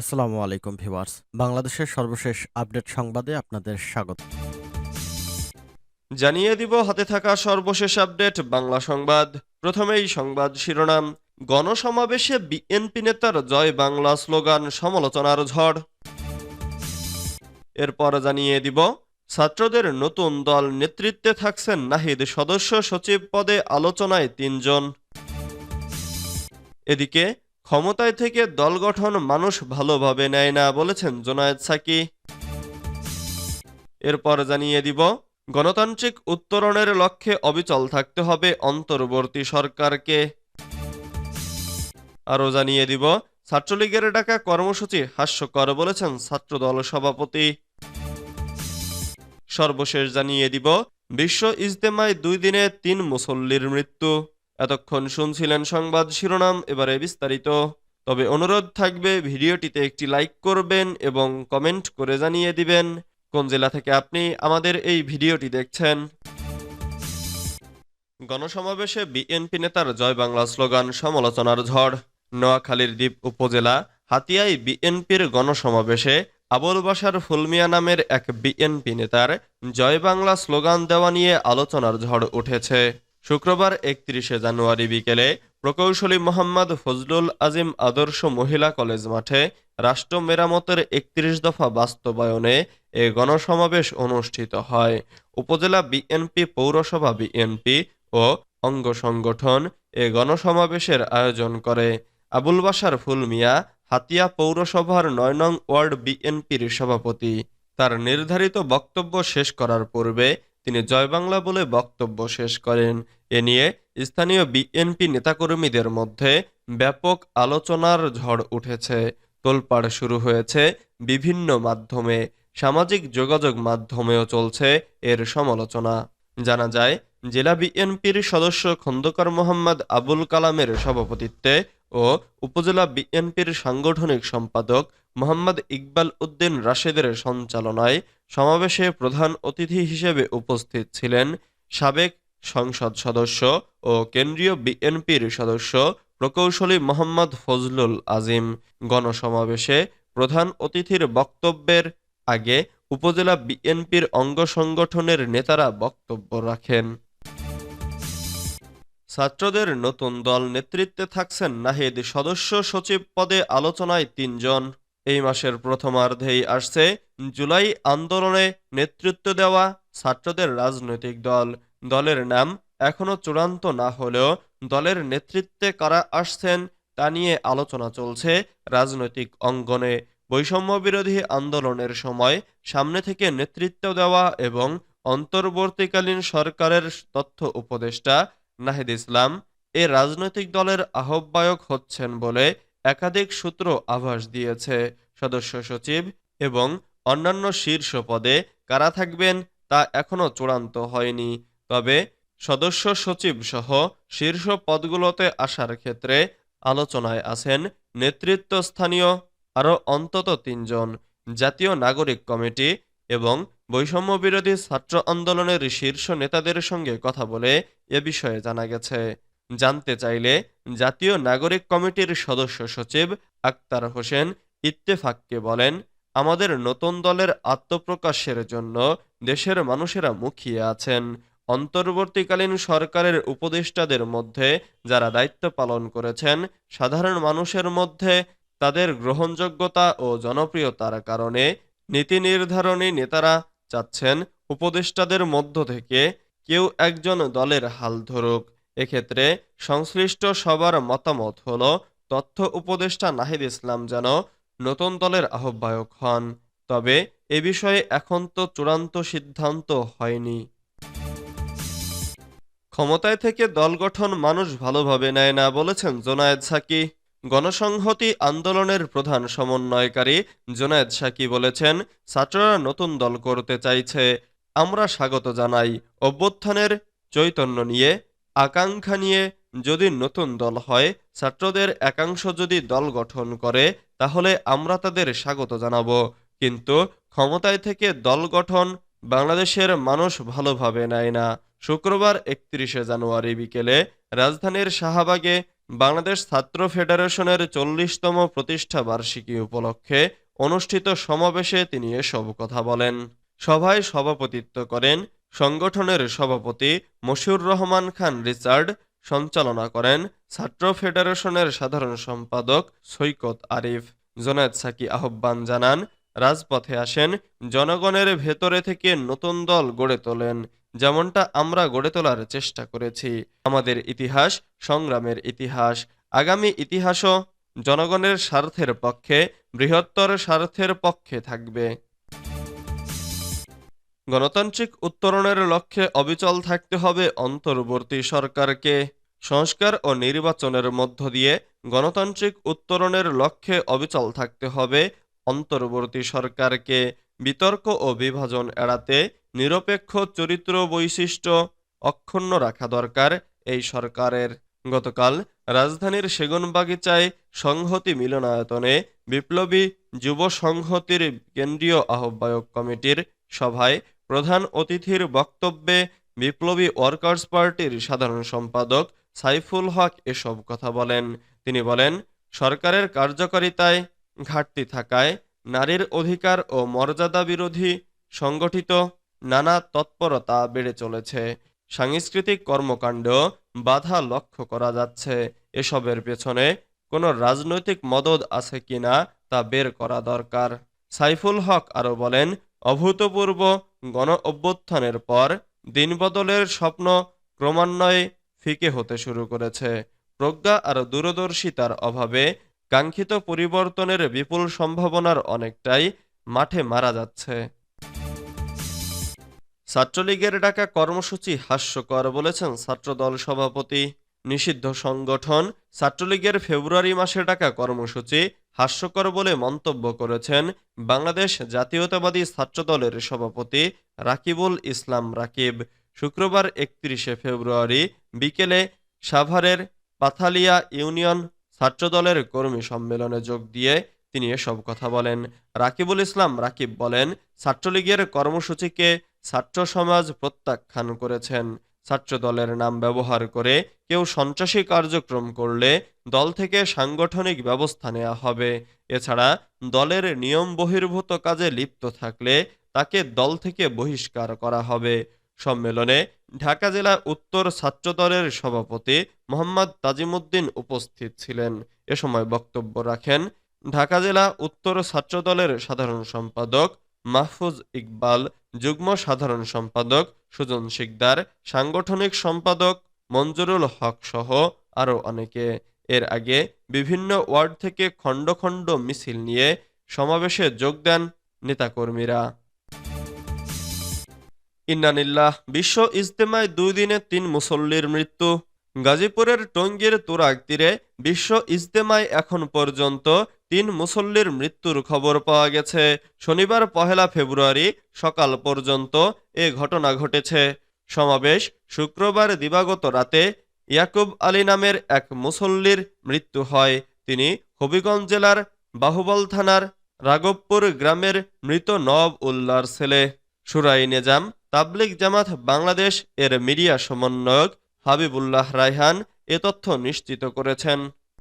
আসসালামু আলাইকুম ভিউয়ার্স। বাংলাদেশের সর্বশেষ আপডেট সংবাদে আপনাদের স্বাগত। জানিয়ে দিব, হাতে থাকা সর্বশেষ আপডেট, বাংলা সংবাদ। প্রথমেই সংবাদ শিরোনাম, গণসমাবেশে বিএনপি নেতার জয় বাংলা স্লোগান, সমালোচনার ঝড়। এরপর জানিয়ে দিব, ছাত্রদের নতুন দল নেতৃত্বে থাকছেন নাহিদ সদস্য সচিব পদে আলোচনায় তিনজন। এদিকে ক্ষমতায় থেকে দল গঠন মানুষ ভালোভাবে নেয় না, বলেছেন জোনায়েদ সাকি। এরপর জানিয়ে দিব, গণতান্ত্রিক উত্তরণের লক্ষ্যে অবিচল থাকতে হবে অন্তর্বর্তী সরকারকে। আরও জানিয়ে দিব, ছাত্রলীগের ডাকা কর্মসূচি হাস্যকর, বলেছেন ছাত্রদল সভাপতি। সর্বশেষ জানিয়ে দিব, বিশ্ব ইজতেমায় দুই দিনে তিন মুসল্লির মৃত্যু। এতক্ষণ শুনছিলেন সংবাদ শিরোনাম, এবারে বিস্তারিত। তবে অনুরোধ থাকবে, ভিডিওটিতে একটি লাইক করবেন এবং কমেন্ট করে জানিয়ে দিবেন কোন জেলা থেকে আপনি আমাদের এই ভিডিওটি দেখছেন। গণসমাবেশে বিএনপি নেতার জয় বাংলা স্লোগান, সমালোচনার ঝড়। নোয়াখালীর দ্বীপ উপজেলা হাতিয়ায় বিএনপির গণসমাবেশে আবুল বাসার ফুলমিয়া নামের এক বিএনপি নেতার জয় বাংলা স্লোগান দেওয়া নিয়ে আলোচনার ঝড় উঠেছে। শুক্রবার একত্রিশে জানুয়ারি বিকেলে প্রকৌশলী মোহাম্মদ ফজলুল আজিম আদর্শ মহিলা কলেজ মাঠে রাষ্ট্র মেরামতের একত্রিশ দফা বাস্তবায়নে এ গণসমাবেশ অনুষ্ঠিত হয়। উপজেলা বিএনপি, পৌরসভা বিএনপি ও অঙ্গ সংগঠন এ গণসমাবেশের আয়োজন করে। আবুল বাসার ফুল মিয়া হাতিয়া পৌরসভার নয় নং ওয়ার্ড বিএনপির সভাপতি। তার নির্ধারিত বক্তব্য শেষ করার পূর্বে তিনি জয় বাংলা বলে বক্তব্য শেষ করেন। এ নিয়ে স্থানীয় বিএনপি নেতাকর্মীদের মধ্যে ব্যাপক আলোচনার ঝড় উঠেছে। তোলপাড় শুরু হয়েছে বিভিন্ন মাধ্যমে। সামাজিক যোগাযোগ মাধ্যমেও চলছে এর সমালোচনা। জানা যায়, জেলা বিএনপির সদস্য খন্দকার মোহাম্মদ আবুল কালামের সভাপতিত্বে ও উপজেলা বিএনপির সাংগঠনিক সম্পাদক মোহাম্মদ ইকবাল উদ্দিন রাশেদের সঞ্চালনায় সমাবেশে প্রধান অতিথি হিসেবে উপস্থিত ছিলেন সাবেক সংসদ সদস্য ও কেন্দ্রীয় বিএনপির সদস্য প্রকৌশলী মোহাম্মদ ফজলুল আজিম। গণসমাবেশে প্রধান অতিথির বক্তব্যের আগে উপজেলা বিএনপির অঙ্গ সংগঠনের নেতারা বক্তব্য রাখেন। ছাত্রদের নতুন দল নেতৃত্বে থাকছেন নাহিদ। সদস্য সচিব পদে আলোচনায় তিনজন। এই মাসের প্রথমার্ধেই আসছে জুলাই আন্দোলনে নেতৃত্ব দেওয়া ছাত্রদের রাজনৈতিক দল। দলের নাম এখনও চূড়ান্ত না হলেও দলের নেতৃত্বে কারা আসছেন তা নিয়ে আলোচনা চলছে রাজনৈতিক অঙ্গনে। বৈষম্য বিরোধী আন্দোলনের সময় সামনে থেকে নেতৃত্ব দেওয়া এবং অন্তর্বর্তীকালীন সরকারের তথ্য উপদেষ্টা নাহিদ ইসলাম এ রাজনৈতিক দলের আহ্বায়ক হচ্ছেন বলে একাধিক সূত্র আভাস দিয়েছে। সদস্য সচিব এবং অন্যান্য শীর্ষ পদে কারা থাকবেন তা এখনও চূড়ান্ত হয়নি। তবে সদস্য সচিব সহ শীর্ষ পদগুলোতে আসার ক্ষেত্রে আলোচনায় আছেন নেতৃত্বস্থানীয় আরও অন্তত তিনজন, জাতীয় নাগরিক কমিটি এবং বৈষম্য বিরোধী ছাত্র আন্দোলনের শীর্ষ নেতাদের সঙ্গে কথা বলে এ বিষয়ে জানা গেছে। জানতে চাইলে জাতীয় নাগরিক কমিটির সদস্য সচিব আক্তার হোসেন ইত্তেফাককে বলেন, আমাদের নতুন দলের আত্মপ্রকাশের জন্য দেশের মানুষেরা মুখিয়ে আছেন। অন্তর্বর্তীকালীন সরকারের উপদেষ্টাদের মধ্যে যারা দায়িত্ব পালন করেছেন, সাধারণ মানুষের মধ্যে তাদের গ্রহণযোগ্যতা ও জনপ্রিয়তার কারণে নীতি নির্ধারণী নেতারা চাচ্ছেন উপদেষ্টাদের মধ্য থেকে কেউ একজন দলের হাল ধরুক। এক্ষেত্রে সংশ্লিষ্ট সবার মতামত হলো, তথ্য উপদেষ্টা নাহিদ ইসলাম যেন নতুন দলের আহ্বায়ক হন। তবে এ বিষয়ে এখন তো চূড়ান্ত সিদ্ধান্ত হয়নি। ক্ষমতায় থেকে দল গঠন মানুষ ভালোভাবে নেয় না বলেছেন জোনায়েদ সাকি। গণসংহতি আন্দোলনের প্রধান সমন্বয়কারী জোনায়েদ সাকি বলেছেন, ছাত্ররা নতুন দল করতে চাইছে। আমরা স্বাগত জানাই অভ্যুত্থানের চৈতন্য নিয়ে আকাঙ্ক্ষা নিয়ে যদি নতুন দল হয়, ছাত্রদের একাংশ যদি দল গঠন করে, তাহলে আমরা তাদের স্বাগত জানাব। কিন্তু ক্ষমতায় থেকে দল গঠন বাংলাদেশের মানুষ ভালোভাবে নেয় না। শুক্রবার একত্রিশে জানুয়ারি বিকেলে রাজধানীর শাহবাগে বাংলাদেশ ছাত্র ফেডারেশনের চল্লিশতম প্রতিষ্ঠা বার্ষিকী উপলক্ষে অনুষ্ঠিত সমাবেশে তিনি এসব কথা বলেন। সভায় সভাপতিত্ব করেন সংগঠনের সভাপতি মশিউর রহমান খান রিচার্ড সঞ্চালনা করেন ছাত্র ফেডারেশনের সাধারণ সম্পাদক সৈকত আরিফ। জোনায়েদ সাকি আহ্বান জানান, রাজপথে আসেন, জনগণের ভেতরে থেকে নতুন দল গড়ে তোলেন, যেমনটা আমরা গড়ে তোলার চেষ্টা করেছি। আমাদের ইতিহাস সংগ্রামের ইতিহাস। আগামী ইতিহাসও জনগণের স্বার্থের পক্ষে, বৃহত্তর স্বার্থের পক্ষে থাকবে। গণতান্ত্রিক উত্তরণের লক্ষ্যে অবিচল থাকতে হবে অন্তর্বর্তী সরকারকে। সংস্কার ও নির্বাচনের মধ্য দিয়ে গণতান্ত্রিক উত্তরণের লক্ষ্যে অবিচল থাকতে হবে অন্তর্বর্তী সরকারকে। বিতর্ক ও বিভাজন এড়াতে নিরপেক্ষ চরিত্র বৈশিষ্ট্য অক্ষুণ্ণ রাখা দরকার এই সরকারের। গতকাল রাজধানীর সেগুনবাগিচায় সংহতি মিলনায়তনে বিপ্লবী যুব সংহতির কেন্দ্রীয় আহ্বায়ক কমিটির সভায় প্রধান অতিথির বক্তব্যে বিপ্লবী ওয়ার্কার্স পার্টির সাধারণ সম্পাদক সাইফুল হক এসব কথা বলেন। তিনি বলেন, সরকারের কার্যকারিতায় ঘাটতি থাকায় নারীর অধিকার ও মর্যাদা বিরোধী সংগঠিত নানা তৎপরতা বেড়ে চলেছে। সাংস্কৃতিক কর্মকাণ্ড বাধা লক্ষ্য করা যাচ্ছে। এসবের পেছনে কোনো রাজনৈতিক মদদ আছে কিনা তা বের করা দরকার। সাইফুল হক আরও বলেন, অভূতপূর্ব গণ অভ্যুত্থানের পর দিনবদলের স্বপ্ন ক্রমান্বয়ে ফিকে হতে শুরু করেছে। প্রজ্ঞা আর দূরদর্শিতার অভাবে কাঙ্ক্ষিত পরিবর্তনের বিপুল সম্ভাবনার অনেকটাই মাঠে মারা যাচ্ছে। ছাত্রলীগের ডাকা কর্মসূচি হাস্যকর বলেছেন ছাত্রদল সভাপতি নিষিদ্ধ সংগঠন ছাত্রলীগের ফেব্রুয়ারি মাসে ডাকা কর্মসূচি হাস্যকর বলে মন্তব্য করেছেন বাংলাদেশ জাতীয়তাবাদী ছাত্রদলের সভাপতি রাকিবুল ইসলাম রাকিব। শুক্রবার একত্রিশে ফেব্রুয়ারি বিকেলে সাভারের পাথালিয়া ইউনিয়ন ছাত্রদলের কর্মী সম্মেলনে যোগ দিয়ে তিনি এসব কথা বলেন। রাকিবুল ইসলাম রাকিব বলেন, ছাত্রলীগের কর্মসূচিকে ছাত্র সমাজ প্রত্যাখ্যান করেছেন। ছাত্রদলের নাম ব্যবহার করে কেউ সন্ত্রাসী কার্যক্রম করলে দল থেকে সাংগঠনিক ব্যবস্থা নেওয়া হবে। এছাড়া দলের নিয়ম বহির্ভূত কাজে লিপ্ত থাকলে তাকে দল থেকে বহিষ্কার করা হবে। সম্মেলনে ঢাকা জেলা উত্তর ছাত্রদলের সভাপতি মোহাম্মদ তাজিমুদ্দিন উপস্থিত ছিলেন। এ সময় বক্তব্য রাখেন ঢাকা জেলা উত্তর ছাত্রদলের সাধারণ সম্পাদক মাহফুজ ইকবাল, যুগ্ম সাধারণ সম্পাদক সুজন শিকদার, সাংগঠনিক সম্পাদক মঞ্জুরুল হক সহ আরও অনেকে। এর আগে বিভিন্ন ওয়ার্ড থেকে খণ্ড খণ্ড মিছিল নিয়ে সমাবেশে যোগ দেন নেতাকর্মীরা। ইন্নানিল্লাহ, বিশ্ব ইজতেমায় দুই দিনে তিন মুসল্লির মৃত্যু। গাজীপুরের টঙ্গীর তুরাগ তীরে বিশ্ব ইজতেমায় এখন পর্যন্ত তিন মুসল্লির মৃত্যুর খবর পাওয়া গেছে। শনিবার পহেলা ফেব্রুয়ারি সকাল পর্যন্ত এ ঘটনা ঘটেছে। সমাবেশ শুক্রবার দিবাগত রাতে ইয়াকুব আলী নামের এক মুসল্লির মৃত্যু হয়। তিনি হবিগঞ্জ জেলার বাহুবল থানার রাগবপুর গ্রামের মৃত নব উল্লার ছেলে। সুরাই নেজাম, তাবলিগ জামাত বাংলাদেশ এর মিডিয়া সমন্বয়ক হাবিবুল্লাহ রায়হান এ তথ্য নিশ্চিত করেছেন।